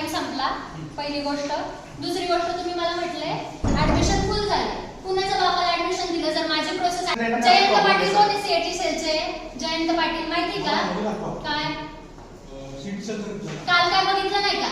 Time संपला पहिली गोष्ट. दुसरी गोष्ट तुम्ही मला म्हटले ऍडमिशन फुल झाले. कुणाच्या बापाला ऍडमिशन दिलं जर माझी प्रोसेस जयंत पाटील कोण सीएटी सेलचे जयंत पाटील माहिती का? काय? काल काय बघितलं नाही का?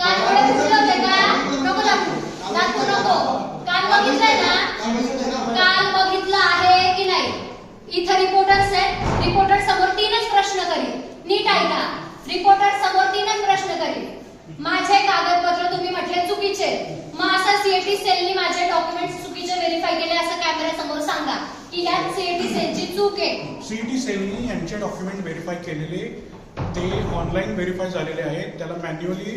काल डोळे फुटले होते का? नको दाखवू. दाखवू नको. काल बघितलंय ना? काल बघितलं आहे की नाही? इथं रिपोर्टर्स आहेत रिपोर्टर समोर तीनच प्रश्न करील नीट ऐका. रिपोर्टर समोर तीनच प्रश्न करील. माझे कागदपत्र तुम्ही म्हटले चुकीचे. मग असं सीएटी सेलनी माझे डॉक्युमेंट चुकीचे व्हेरीफाय केले असं कॅमेरा समोर सांगा. की ह्या सीएटी सेलची चूक आहे. सीईटी सेलनी यांचे डॉक्युमेंट व्हेरीफाय केलेले ते ऑनलाईन व्हेरीफाय झालेले आहेत. त्याला मॅन्युअली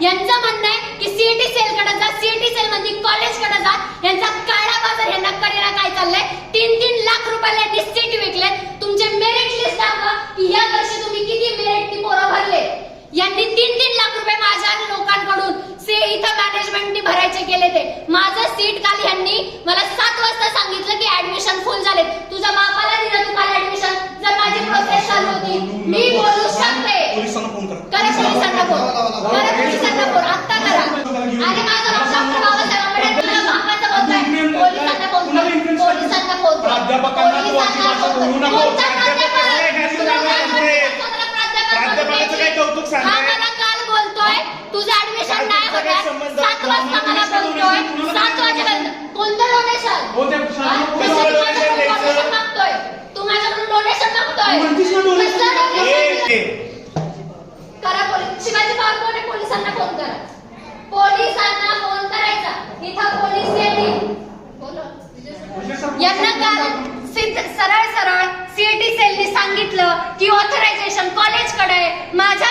यांचं म्हणणं आहे की सीएटी सेल कडे जा सीएटी सेल मध्ये कॉलेजकडे जा. यांचा काळा बाजार यांना करेला काय चाललंय? तीन तीन लाख रुपयाला यांनी सीट विकले तुमचे मेरिट लिस्ट दाखवा की या वर्षी तुम्ही किती मेरिट पोरं भरले? यांनी तीन तीन लाख रुपये माझ्या लोकांकडून से इथं मॅनेजमेंटनी भरायचे केले ते. माझं सीट काल यांनी मला सात वाजता सांगितलं की ऍडमिशन फुल झाले तुझ्या बापाला दिलं तू काल ऍडमिशन जर माझी प्रोसेस चालू होती मी बोलू शकते. पोलिसांना फोन करा. करा पोलिसांना फोन करा पोलिसांना फोन आत्ता करा आणि माझं नाव डॉक्टर बाबासाहेब आंबेडकर तुझ्या बापाचं बोलतोय पोलिसांना फोन कर पोलिसांना फोन कर प्राध्यापकांना तू अशी भाषा बोलू नको. कोणता प्राध्यापक आहे, घालून तुला लावा काय इकडे. स्वतःला प्राध्यापक प्राध्यापकाचं म्हणते? काय कौतुक सांगताय? मला काल बोलतोय. तुझं ऍडमिशन नाही प्राध्यापकाचा काय होणार. संबंध? सात वाजता मला बोलतोय. सात वाजेपर्यंत. कोणतं डोनेशन हो, ते शाळेत कोणाला donation द्यायचं? मागतोय? तू माझ्याकडून डोनेशन मागतोय? म्हणतीस ना donation? कसलं ए, donation? ए, करा पोलीस. शिवाजी पवार कोण आहे? पोलिसांना फोन करा. पोलिसांना फोन करायचा. इथं पोलीस येतील. बोलो. यांना काल सिद्ध सरळ सरळ सीएटी सेलनी सांगितलं की ऑथरायझेशन कॉलेजकडे माझ्या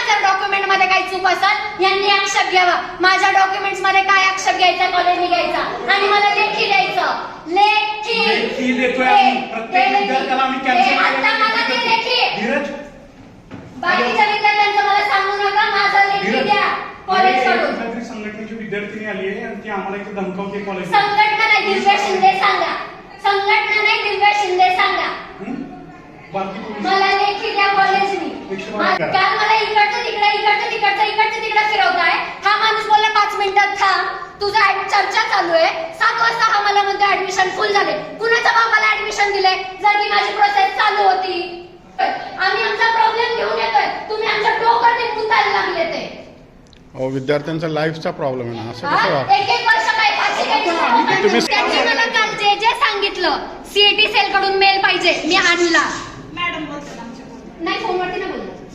असेल यांनी आक्षेप घ्यावा. माझ्या डॉक्युमेंट्समध्ये काय आक्षेप घ्यायचा कॉलेजने घ्यायचा? आणि मला लेखी द्यायचं. लेखी. लेखी देतोय आम्ही. प्रत्येक विद्यार्थ्याला आम्ही लेखी. cancel आता केलेलं मला ते लेखी. धीरज. बाकीच्या विद्यार्थ्यांचं मला सांगू नका माझं लेखी धीरज. द्या. कॉलेजकडून संघटनेची विद्यार्थिनी आली आहे आणि ती आम्हाला इथे धमकावते कॉलेज संघटना नाही दिव्या शिंदे सांगा. संघटना नाही दिव्या शिंदे सांगा. बाकी मला लेखी द्या करा. काल मला इकडचं तिकडे इकडचं तिकडचं इकडचं तिकडे फिरवताय. हा माणूस बोलला पाच मिनिटात थांब. तुझा ऍड- चर्चा चालू आहे. सात वाजता हा मला म्हणतो ऍडमिशन फुल झाले. बाबाला ऍडमिशन दिले जर की माझी प्रोसेस चालू होती आम्ही आमचा प्रॉब्लेम घेऊन येतोय. तुम्ही आमच्या डोकर निघून जायला लागले ते. अहो विद्यार्थ्यांचा लाईफचा प्रॉब्लेम आहे ना असं कसं? वा एक एक वर्ष काय फाशी घ्यायची? तुम्ही- मला काल जे जे सांगितलं सीएटी सेल कडून मेल पाहिजे मी आणला मॅडम बोलतात आमच्याकडून नाही फोनवरती ना बोलत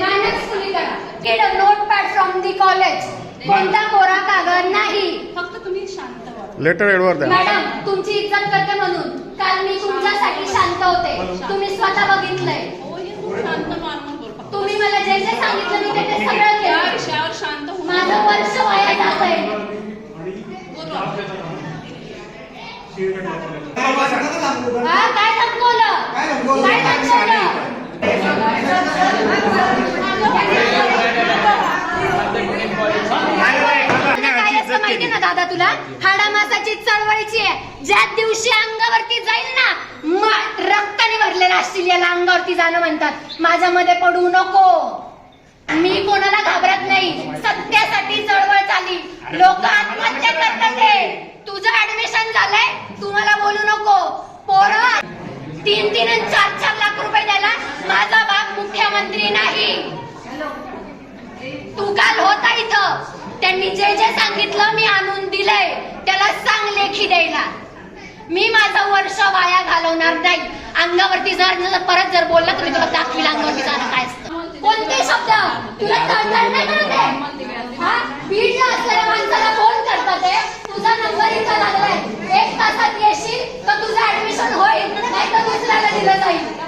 मॅनेज फुली करा get a notepad from the college कोणता कोरा कागद नाही. फक्त तुम्ही शांत व्हा. लेटर एडवर द्या. मॅडम तुमची इज्जत करते म्हणून. काल मी तुमच्यासाठी शांत होते. तुम्ही स्वतः बघितलंय. हो. तुम्ही मला जे जे सांगितलं मी ते सगळं केलं. विषयावर शांत होऊन माझं वर्ष वाया जात आहे. हा काय धमकवलं काय दाखवलं? ना दादा तुला? हाडामासाची चळवळीची आहे. ज्या दिवशी अंगावरती जाईल ना रक्ताने भरलेला असतील याला अंगावरती जाणं म्हणतात. माझ्यामध्ये पडू नको. मी कोणाला घाबरत नाही. सत्यासाठी चळवळ चालली. लोक आत्महत्या करतात तुझं ऍडमिशन झालंय तुम्हाला बोलू नको. पोरं तीन तीन चार चार लाख रुपये द्यायला माझा बाप मुख्यमंत्री नाही. तू काल होता इथं. त्यांनी जे जे सांगितलं मी आणून दिलंय. त्याला सांग लेखी द्यायला. मी माझं वर्ष वाया घालवणार नाही. अंगावरती जर परत जर बोलला तर मी तुला दाखवी अंगावरती जाणं काय असतं. कोणते शब्द? तुला तळतळ नाही करत आहे? हा? बीडला असलेल्या माणसाला फोन करतात आहे. तुझा नंबर इथं लागलाय. एक तासात येशील तर तुझं ऍडमिशन होईल. नाही तर दुसऱ्याला दिलं जाईल.